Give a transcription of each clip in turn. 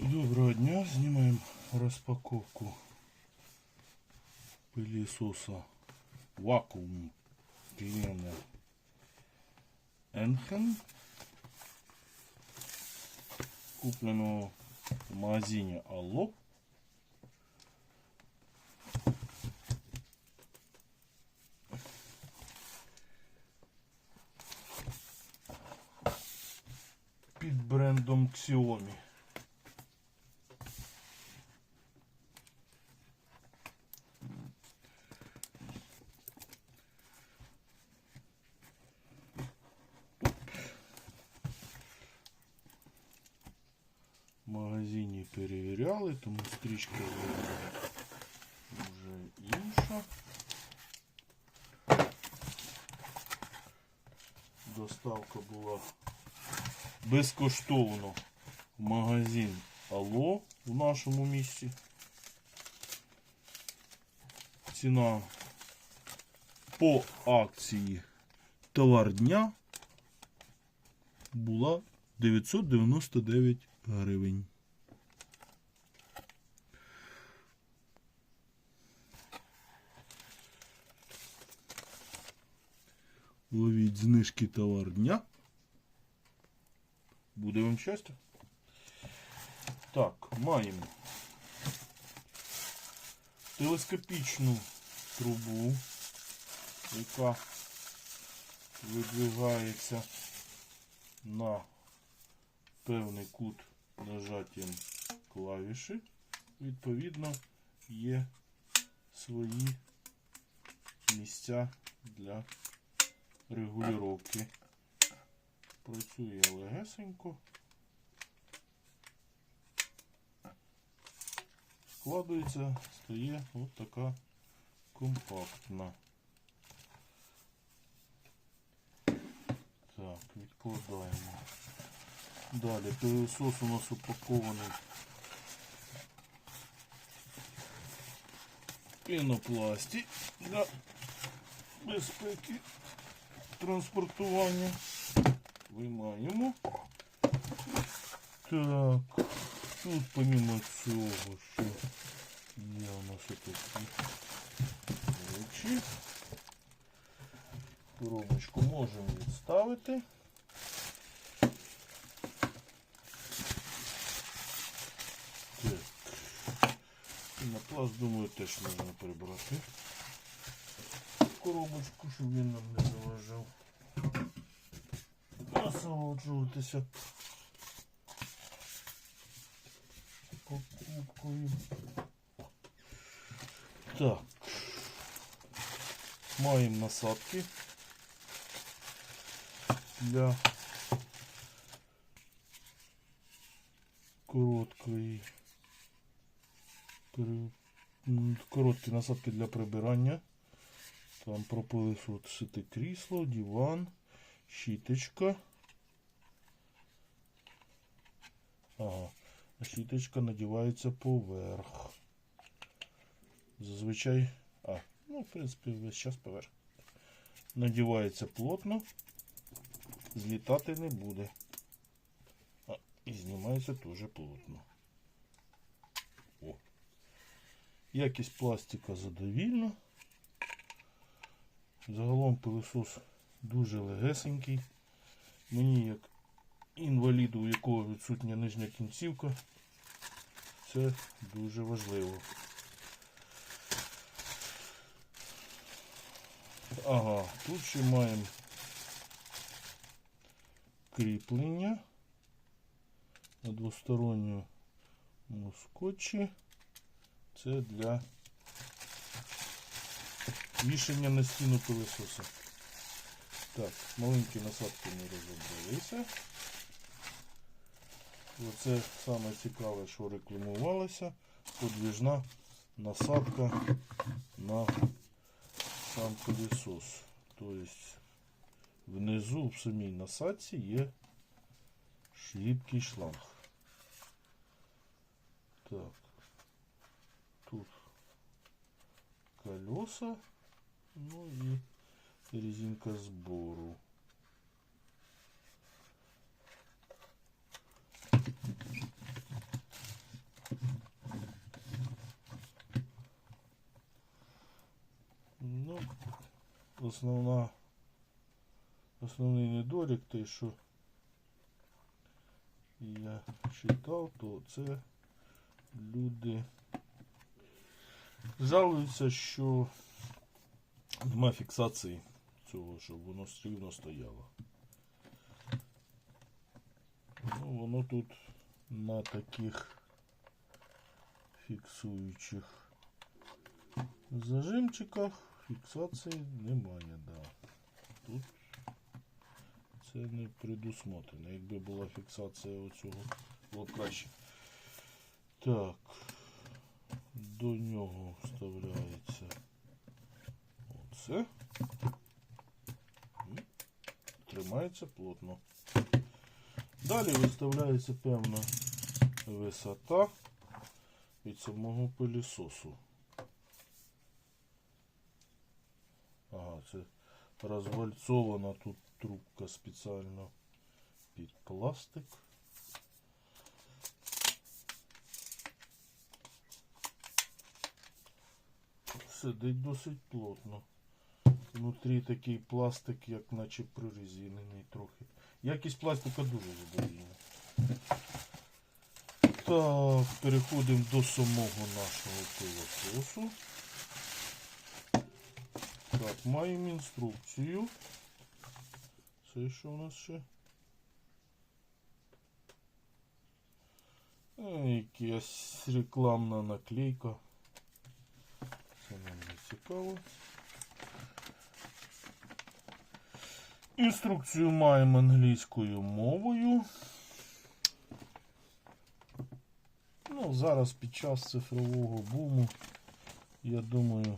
Доброго дня, знімаємо розпаковку пилісоса вакуум клінер Енхен. Куплено в магазині Алло. Під брендом Xiaomi. Перевіряли, тому стрічка вже інша. Доставка була безкоштовно в магазин Алло в нашому місті. Ціна по акції товар дня була 999 гривень. Ловіть знижки товар дня. Буде вам щастя. Так, маємо телескопічну трубу, яка видвигається на певний кут нажаттям клавіші. Відповідно, є свої місця для регулювання. Працює легесенько. Складується, стає от така компактна. Так, відкладаємо. Далі пилосос у нас упакований пінопласті для безпеки транспортування. Виймаємо. Так, тут помимо цього, що є у нас такі речі. Коробочку можемо відставити. Так. На пласт, думаю, теж можна прибрати. Коробочку, щоб він нам не заважав. Насолоджуватися покупкою. Так. Маємо насадки для короткої м, короткі насадки для прибирання. Там пропилисити крісло, диван, щіточка. Ага. Щіточка надівається поверх. Зазвичай. А, ну, в принципі, весь час поверх. Надівається плотно, злітати не буде. А, і знімається теж плотно. О. Якість пластика задовільна. Загалом пилосос дуже легесенький. Мені як інваліду, у якого відсутня нижня кінцівка, це дуже важливо. Ага, тут ще маємо кріплення на двосторонньому скотчі. Це для вішання на стіну пилососа. Так, маленькі насадки не розібралися. Оце саме цікаве, що рекламувалося. Подвіжна насадка на сам пилосос. Тобто внизу в самій насадці є шліпкий шланг. Так. Тут колеса, Ну і резинка збору. Ну, основна, основний недолік той, що я читав, то це люди жалуються, що нема фіксації цього, щоб воно рівно стояло. Ну, воно тут на таких фіксуючих зажимчиках фіксації немає, да. Тут це не предусмотрено. Якби була фіксація оцього, було краще. Так, до нього вставляється І тримається плотно. Далі виставляється певна висота від самого пилісосу. Ага, це розвальцована тут трубка спеціально під пластик. Сидить досить плотно. Внутрі такий пластик, як наче прорезинений трохи. Якість пластика дуже задовільна. Так, переходимо до самого нашого пилососу. Так, маємо інструкцію. Це що у нас ще? Якась рекламна наклейка. Це нам не цікаво. Інструкцію маємо англійською мовою. Ну, зараз під час цифрового буму, я думаю,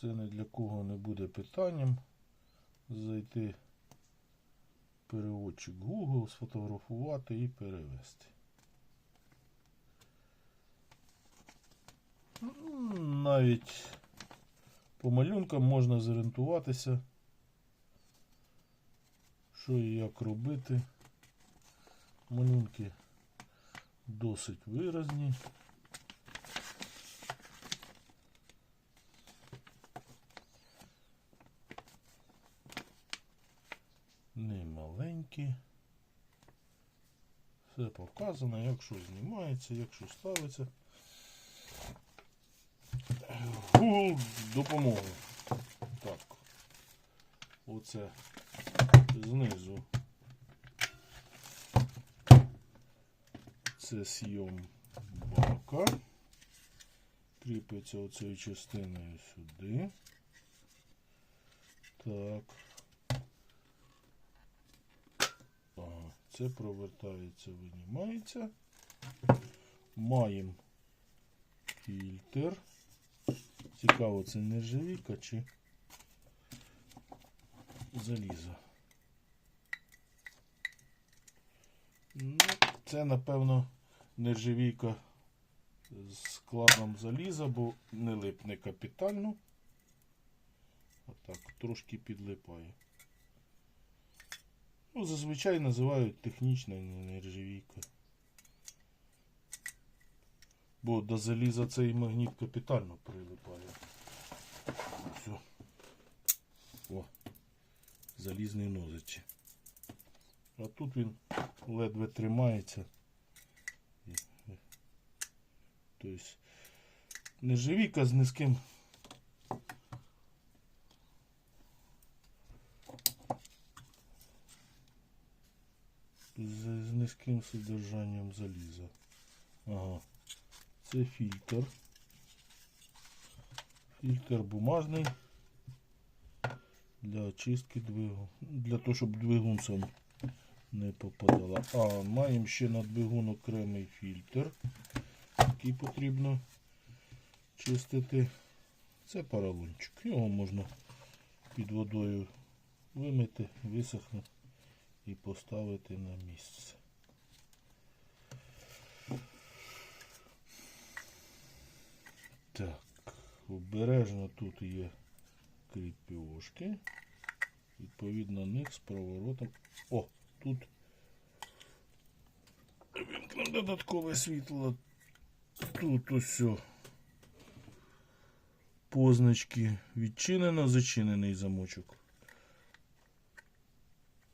це не для кого не буде питанням зайти в переводчик Google, сфотографувати і перевести. Ну, Навіть по малюнкам можна зорієнтуватися, що і як робити. Малюнки досить виразні. Не маленькі. Все показано, як що знімається, як що ставиться. Google допомогу. Так. Оце знизу. Це сйом бака. Кріпиться оцією частиною сюди. Так. Ага, це провертається, винімається. Маємо фільтр. Цікаво, це нержавійка чи залізо. Ну, це, напевно, нержавійка з складом заліза, бо не липне капітально. Отак, трошки підлипає. Ну, зазвичай називають технічна нержавійка. Бо до заліза цей магніт капітально прилипає. Все. О, залізний нозичі. А він ледве тримається. І- Тобто нержавійка з низьким з, низьким содержанням заліза. Ага. Це фільтр. Фільтр бумажний для очистки двигуна. Для того, щоб двигун сам не попадала. А, маємо ще на двигун окремий фільтр, який потрібно чистити. Це поролончик. Його можна під водою вимити, висохне і поставити на місце. Так, обережно тут є кріпіошки. Відповідно них з проворотом. О, тут вімкнемо додаткове світло. Тут ось позначки. Відчинено, зачинений замочок.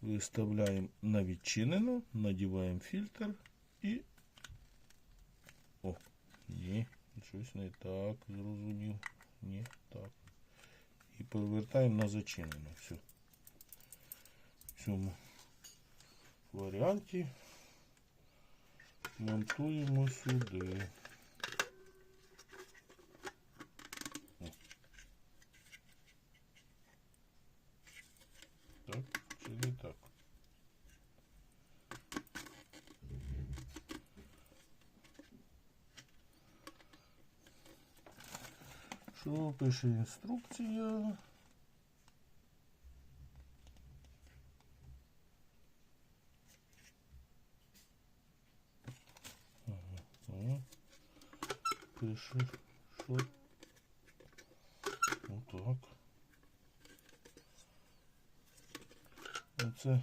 Виставляємо на відчинено, надіваємо фільтр і. О, ні, щось не так, зрозумів. Ні, так. І повертаємо на зачинено. Все. В цьому варіанті монтуємо сюди. Так, чи не так? Що пише інструкція? Ага. Пише, що отак. Оце.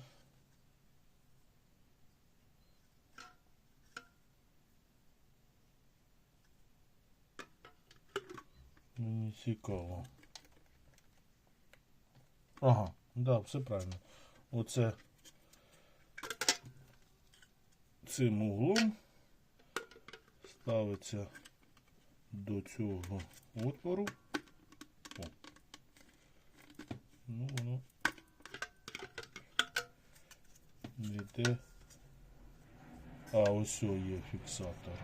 Мені цікаво. Ага, да, все правильно. Оце цим углом ставиться до цього отвору. О. Ну, воно йде. А, ось є фіксатор.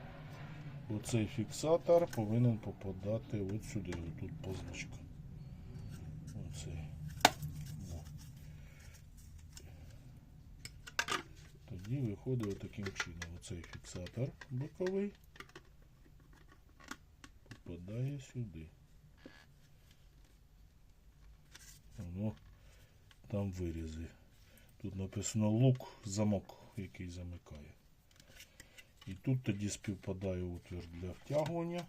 Оцей фіксатор повинен попадати от сюди, тут позначка. Оцей. О. Тоді виходить таким чином. Оцей фіксатор боковий попадає сюди. Воно там вирізи. Тут написано лук, замок, який замикає. І тут тоді співпадає отвір для втягування.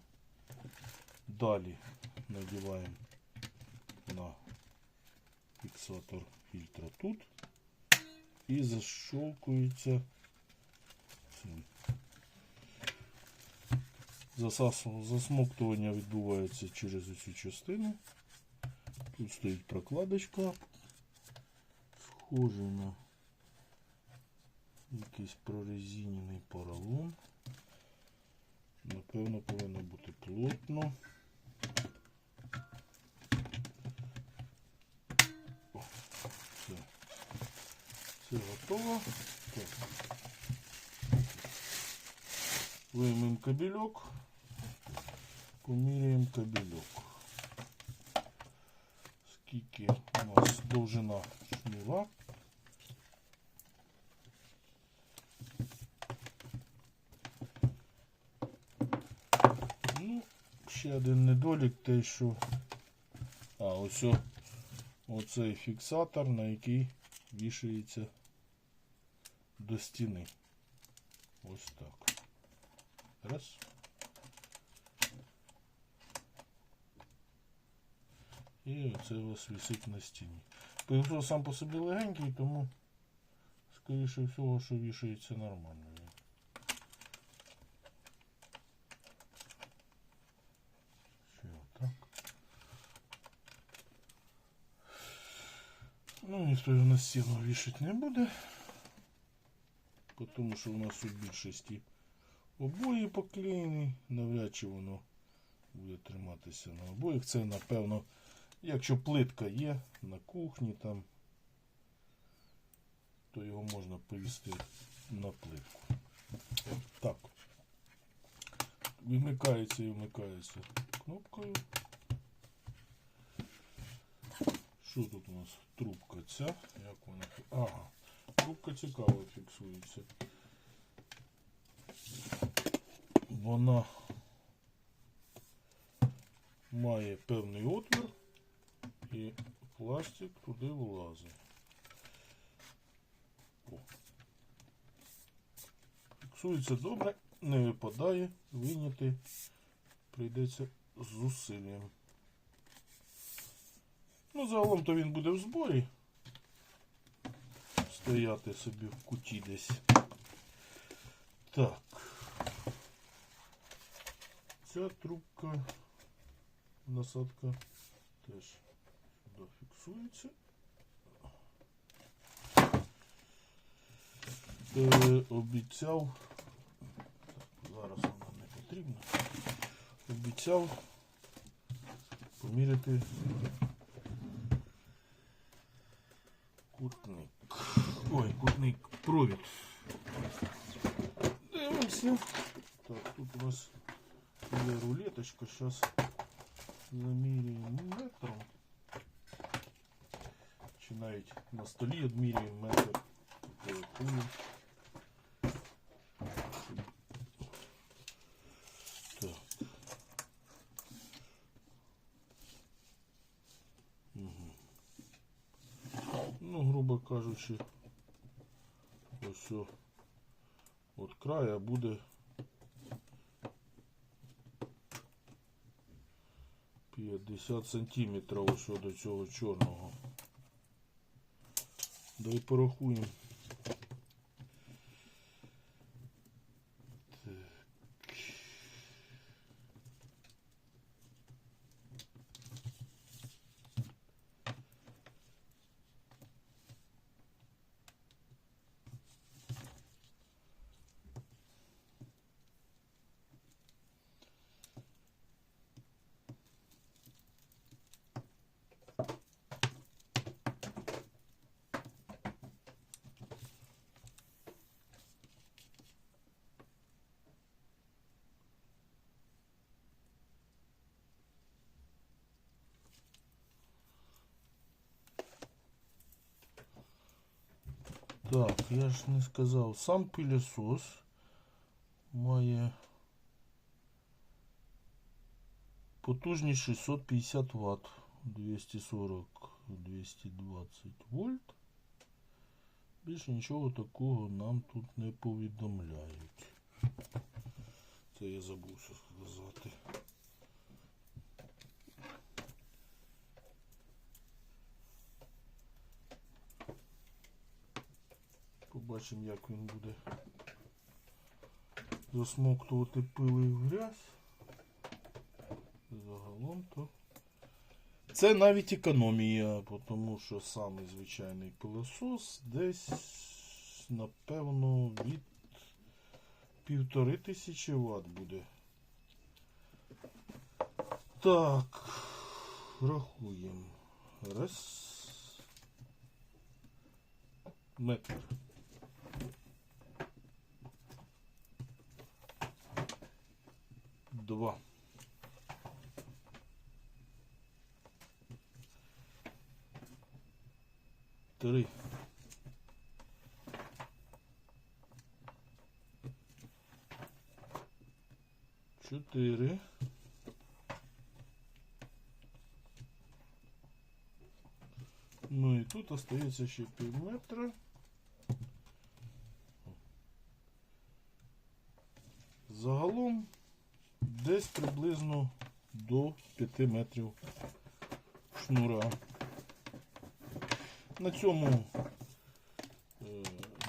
Далі надіваємо на фіксатор фільтра тут і защолкується цим. Засмоктування відбувається через цю частину. Тут стоїть прокладочка, схожий на якийсь прорезинений поролон. Напевно, повинно бути плотно. О, все. Все готово. Так. Виймемо кабельок. Поміряємо кабельок. Скільки у нас довжина шнура. Ну, ще один недолік, те, що. А, ось оцей фіксатор, на який вішається до стіни. Ось так. Раз. І оце у вас висить на стіні. Пилосос сам по собі легенький, тому, скоріше всього, що вішається нормально. Ну, ніхто його на стіну вішати не буде. Тому що у нас у більшості обої поклеєні, навряд чи воно буде триматися на обоїх. Це, напевно, якщо плитка є на кухні там, то його можна повісти на плитку. Так. Вимикається і вмикається кнопкою. Що тут у нас? Трубка ця. Як вона? Ага. Трубка цікаво фіксується. Вона має певний отвір і пластик туди влазить. О. Фіксується добре, не випадає, вийняти прийдеться з зусиллям. Ну, загалом то він буде в зборі. Стояти собі в куті десь. Так. Ця трубка насадка теж фіксується. Е, обіцяв, зараз вона не потрібна, обіцяв поміряти кутник. Ой, кутник, провід. Дивимося. Так, тут у нас є рулеточка, зараз. Чи навіть на столі відмірюємо метр. Ну, грубо кажучи, ось от края буде 50 сантиметрів ось до цього чорного. Давай порахуємо. Так, я ж не сказав, сам пилісос має потужність 650 Вт, 240 220 вольт. Більше нічого такого нам тут не повідомляють. Це я забувся сказати. Побачимо, як він буде засмоктувати пили в грязь. Загалом то. Це навіть економія, тому що самий звичайний пилосос десь, напевно, від півтори тисячі ватт буде. Так, рахуємо. Раз. Метр. Два. Три. Чотири. Ну і тут остається ще пів метра. Загалом десь приблизно до 5 метрів шнура. На цьому е,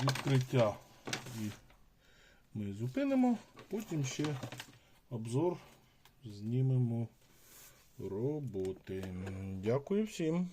відкриття ми зупинимо, потім ще обзор знімемо роботи. Дякую всім.